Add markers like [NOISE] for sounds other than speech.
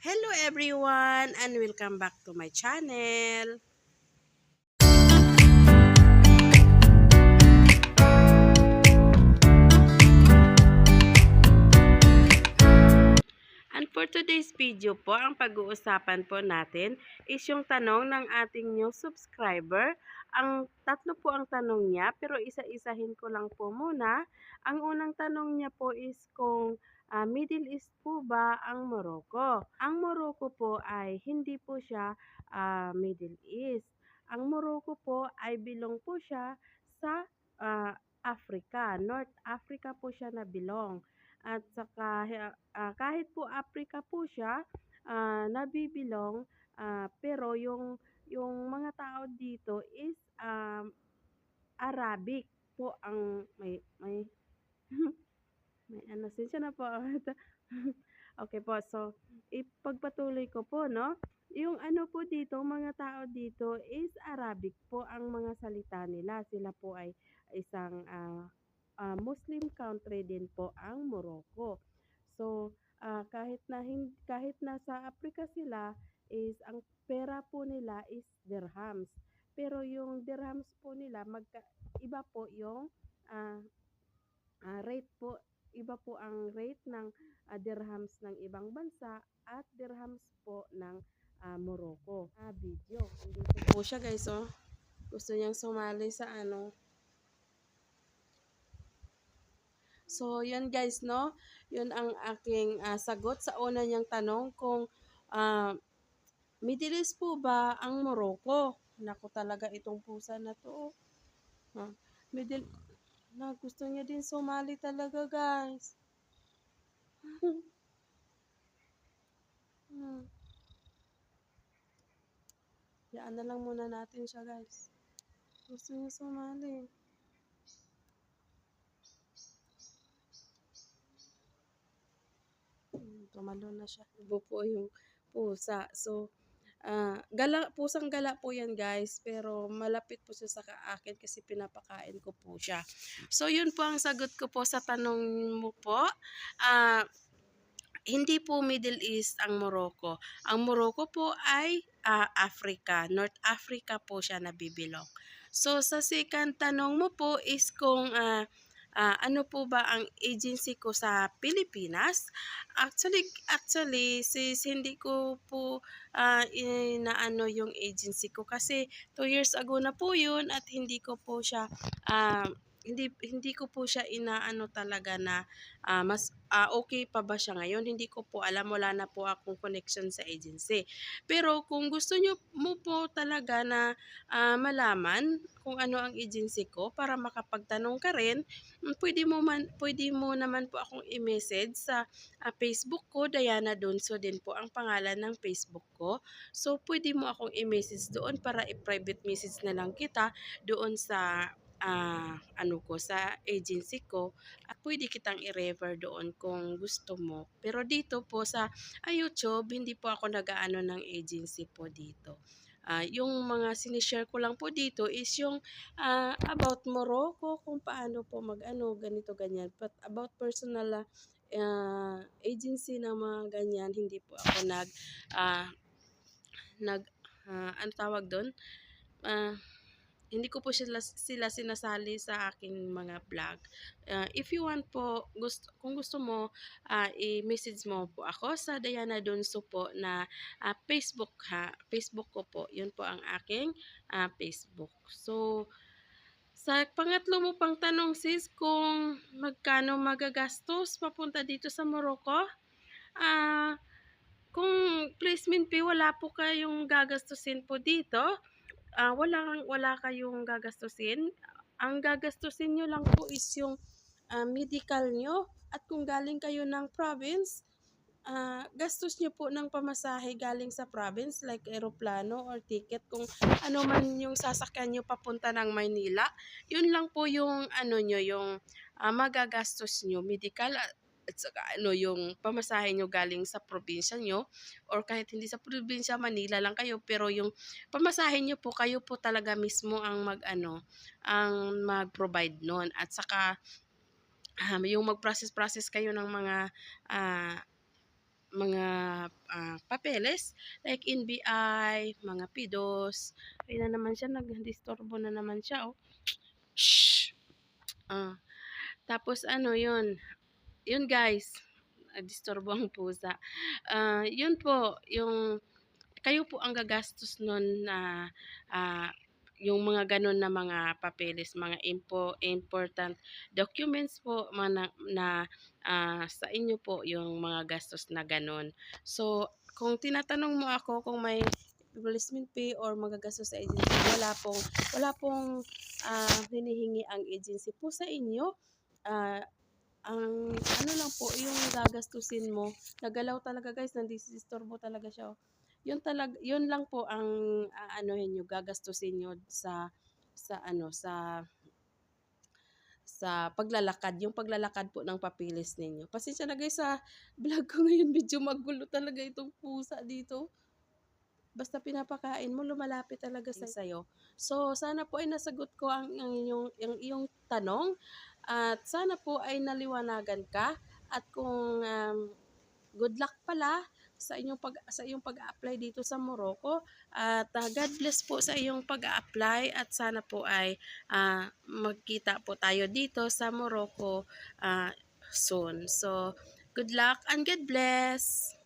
Hello everyone and welcome back to my channel. And for today's video po, ang pag-uusapan po natin is yung tanong ng ating new subscriber. Ang tatlo po ang tanong niya pero isa-isahin ko lang po muna. Ang unang tanong niya po is kung ah, Middle East po ba ang Morocco? Ang Morocco po ay hindi po siya ah, Middle East. Ang Morocco po ay bilong po siya sa ah, Africa. North Africa po siya na bilong. At saka ah, kahit po Africa po siya ah, nabibilong ah, pero yung yung mga tao dito is um, Arabic po ang may may [LAUGHS] may ano sensya na po [LAUGHS] okay po so ipagpatuloy ko po no? Yung ano po dito mga tao dito is Arabic po ang mga salita nila. Sila po ay isang ah, ah, Muslim country din po ang Morocco. So ah, kahit na hin- kahit nasa Africa sila is ang pera po nila is dirhams pero yung dirhams po nila magka iba po yung ah, ah, rate po iba po ang rate ng ah, dirhams ng ibang bansa at dirhams po ng ah, Morocco. Ah, video. Dito po siya guys, oh. Gusto niyang sumali sa ano. So, yun guys, no? Yun ang aking ah, sagot sa una niyang tanong kung ah, Middle East po ba ang Morocco? Naku talaga itong pusa na to. oh. Ah, middle, na gusto niya din sumali talaga guys. [LAUGHS] Hmm. Yaan na lang muna natin siya guys. Gusto niya sumali. Hmm, Tumalon na siya. Ibo po yung pusa. So, ah gala, pusang gala po yan guys. Pero malapit po siya sa akin kasi pinapakain ko po siya. So, yun po ang sagot ko po sa tanong mo po. Ah, hindi po Middle East ang Morocco. Ang Morocco po ay ah, Africa. North Africa po siya nabibilong. So, sa second tanong mo po is kung ah, ah, ano po ba ang agency ko sa Pilipinas? Actually, actually, sis, hindi ko po ah, inaano yung agency ko kasi 2 years ago na po yun at hindi ko po siya ah, hindi hindi ko po siya inaano talaga na ah, mas ah, okay pa ba siya ngayon? Hindi ko po alam wala na po akong connection sa agency. Pero kung gusto nyo mo po talaga na ah, malaman kung ano ang agency ko para makapagtanong ka rin mm, pwede mo man pwede mo naman po akong i-message sa ah, Facebook ko Diana Donso din po ang pangalan ng Facebook ko. So pwede mo akong i-message doon para i-private message na lang kita doon sa ah, ano ko sa agency ko at pwede kitang i-refer doon kung gusto mo. Pero dito po sa ah, YouTube, hindi po ako nag-aano ng agency po dito. Ah, yung mga sinishare ko lang po dito is yung ah, about Morocco, kung paano po mag-ano, ganito, ganyan. But about personal ah, agency na mga ganyan, hindi po ako nag, ah, nag, ah, ano tawag doon? Ah, hindi ko po sila, sila sinasali sa aking mga vlog. Ah, if you want po, gusto, kung gusto mo, ah, i-message mo po ako sa Diana Donso po na ah, Facebook ha. Facebook ko po. Yun po ang aking ah, Facebook. So, sa pangatlo mo pang tanong sis, kung magkano magagastos papunta dito sa Morocco, ah, kung placement fee, wala po kayong gagastusin po dito ah, wala wala kayong gagastusin. Ang gagastusin nyo lang po is yung ah, medical nyo at kung galing kayo ng province, ah, gastos nyo po ng pamasahe galing sa province like aeroplano or ticket kung ano man yung sasakyan nyo papunta ng Maynila. Yun lang po yung ano nyo, yung ah, magagastos nyo, medical at saka ano yung pamasahe nyo galing sa probinsya nyo or kahit hindi sa probinsya Manila lang kayo pero yung pamasahe nyo po, kayo po talaga mismo ang mag ano, ang mag-provide noon. At saka um, yung mag-process-process kayo ng mga ah, mga ah, papeles like NBI, mga PIDOS. Ayun na naman siya, nagdisturbo na naman siya. Oh. Shh! Ah, tapos ano yun, yun guys, disturbo ang pusa. Ah, yun po, yung kayo po ang gagastos nun na ah, yung mga ganun na mga papeles, mga impo, important documents po mga na, ah, sa inyo po yung mga gastos na ganun. So, kung tinatanong mo ako kung may replacement fee or magagastos sa agency, wala pong wala pong ah, hinihingi ang agency po sa inyo. Ah, ang ano lang po, yung gagastusin mo, nagalaw talaga guys, nandisistorbo talaga siya. oh. Yun talag, yun lang po ang aanohin nyo, gagastusin nyo sa sa ano sa sa paglalakad, yung paglalakad po ng papilis ninyo. Pasensya na guys sa vlog ko ngayon, [LAUGHS] medyo magulo talaga itong pusa dito. Basta pinapakain mo, lumalapit talaga sa sa'yo. So, sana po ay nasagot ko ang, ang, inyong, ang iyong tanong at sana po ay naliwanagan ka at kung um, good luck pala sa inyong pag sa iyong pag-apply dito sa Morocco at ah, God bless po sa iyong pag-apply at sana po ay ah, magkita po tayo dito sa Morocco ah, soon. So good luck and God bless.